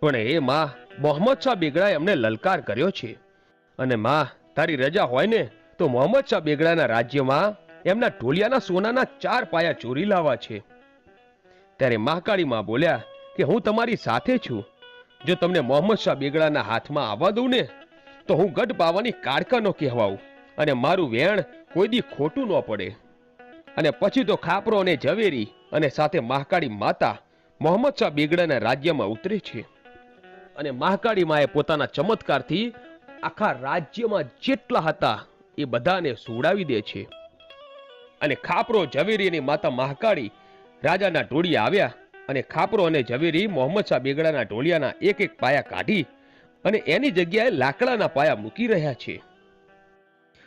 પણ એ માં મોહમ્મદ શાહ બેગડાએ અમને લલકાર કર્યો છે. અને માં, તારી રજા હોય ને, તો મોહમ્મદ શાહ બેગડાના રાજ્યમાં એમના ઢોલિયાના સોનાના ચાર પાયા ચોરી લાવવા છે. ત્યારે મહાકાળી માં બોલ્યા કે હું તમારી સાથે છું. જો તમને મોહમ્મદ શાહ બેગડાના હાથમાં આવવા દઉં ને, તો હું ગઢ પાવાની કાળકાનો કહેવાઉં અને મારું વેણ કોઈ દી ખોટું ન પડે. અને પછી તો ખાપરો અને ઝવેરી અને સાથે મહાકાળી માતા મોહમ્મદ શાહ બેગડાના રાજ્યમાં ઉતરે છે. અને મહાકાળી માએ પોતાના ચમત્કારથી આખા રાજ્યમાં જેટલા હતા એ બધાને સુવડાવી દે છે. અને ખાપરો ઝવેરી માતા મહાકાળી રાજાના ઢોળિયા આવ્યા અને ખાપરો અને ઝવેરી મોહમ્મદ શાહ બેગડાના ઢોળિયાના એક એક પાયા કાઢી અને એની જગ્યાએ લાકડાના પાયા મૂકી રહ્યા છે.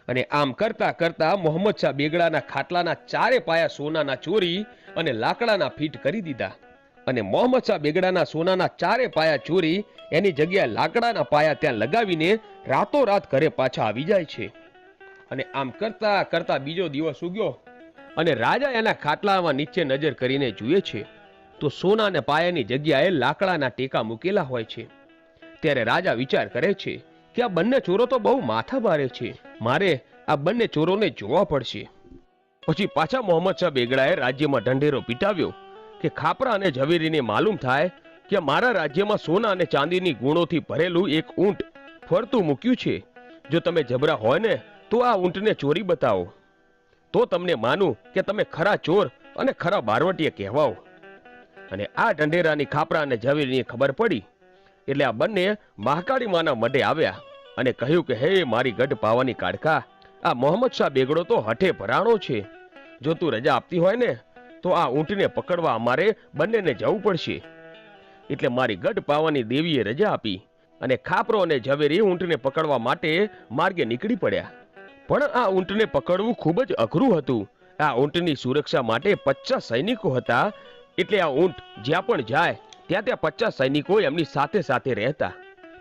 અને આમ કરતા કરતા મોહમ્મદ શાહ બેગડાના ખાટલાના ચારે પાયા સોનાના ચોરી અને લાકડાના ફીટ કરી દીધા. અને મોહમ્મદ શાહ બેગડાના સોનાના ચારે પાયા ચોરી, એની જગ્યાએ લાકડાના પાયા ત્યાં લગાવીને રાતોરાત ઘરે પાછા આવી જાય છે. અને આમ કરતા કરતા બીજો દિવસ ઉગ્યો અને રાજા એના ખાટલામાં નીચે નજર કરીને જુએ છે તો સોનાને પાયાની જગ્યાએ લાકડાના ટેકા મૂકેલા હોય છે. ત્યારે રાજા વિચાર કરે છે કે આ બંને ચોરો તો બહુ માથા ભારે છે. મારે આ બંને ચોરોને જોવા પડશે. પછી પાછા મોહમ્મદ શાહ બેગડાએ રાજ્યમાં ઢંઢેરો પીટાવ્યો કે ખાપરા અને ઝવેરીને માલુમ થાય કે મારા રાજ્યમાં સોના અને ચાંદીની ગુણોથી ભરેલું એક ઊંટ ફરતું મૂક્યું છે. જો તમે જબરા હોય ને, તો આ ઊંટને ચોરી બતાવો. તો તમને માનું કે તમે ખરા ચોર અને ખરા બારવટીએ કહેવાઓ. અને આ ઢંઢેરાની ખાપરા અને ઝવેરીની ખબર પડી. એટલે આ બંને મહાકાળી માના મઢે આવ્યા અને કહ્યું કે, હે મારી ગઢ પાવાની કાળકા, આ મોહમ્મદ શાહ બેગડો તો હઠે ભરાણો છે. જો તું રજા આપતી હોય ને તો આ ઊંટને પકડવા અમારે બંનેને જવું પડશે. એટલે મારી ગઢ પાવાની દેવીએ રજા આપી અને ખાપરો અને ઝવેરી ઊંટને પકડવા માટે માર્ગે નીકળી પડ્યા. પણ આ ઊંટને પકડવું ખૂબ જ અઘરું હતું. આ ઊંટની સુરક્ષા માટે પચાસ સૈનિકો હતા. એટલે આ ઊંટ જ્યાં પણ જાય, ત્યાં ત્યાં પચાસ સૈનિકો એમની સાથે સાથે રહેતા.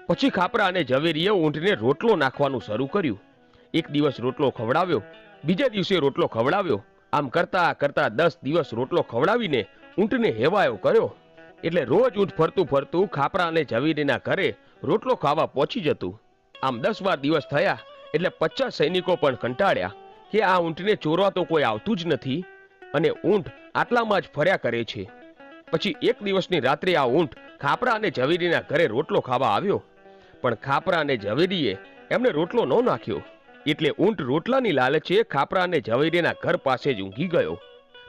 પછી ખાપરા અને ઝવેરીએ ઊંટને રોટલો નાખવાનું શરૂ કર્યું. એક દિવસ રોટલો ખવડાવ્યો, બીજા દિવસે રોટલો ખવડાવ્યો. આમ કરતા કરતા દસ દિવસ રોટલો ખવડાવીને ઊંટને હેવાયો કર્યો. એટલે રોજ ઊંટ ફરતું ફરતું ખાપરા અને ઘરે રોટલો ખાવા પહોંચી જતું. આમ દસ બાર દિવસ થયા, એટલે પચાસ સૈનિકો પણ કંટાળ્યા કે આ ઊંટને ચોરવા તો કોઈ આવતું જ નથી. અને ઊંટ આટલામાં જ ફર્યા કરે છે. પછી એક દિવસની રાત્રે આ ઊંટ ખાપરા અને ઝવેરીના ઘરે રોટલો ખાવા આવ્યો. પણ ખાપરા અને ઝવેરીએ એમને રોટલો ન નાખ્યો. એટલે ઊંટ રોટલાની લાલચે ખાપરા અને ઝવેરીના ઘર પાસે જ ઊંઘી ગયો.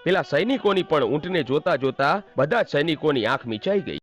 પેલા સૈનિકોની પણ ઊંટને જોતા જોતા બધા સૈનિકોની આંખ મીચાઈ ગઈ.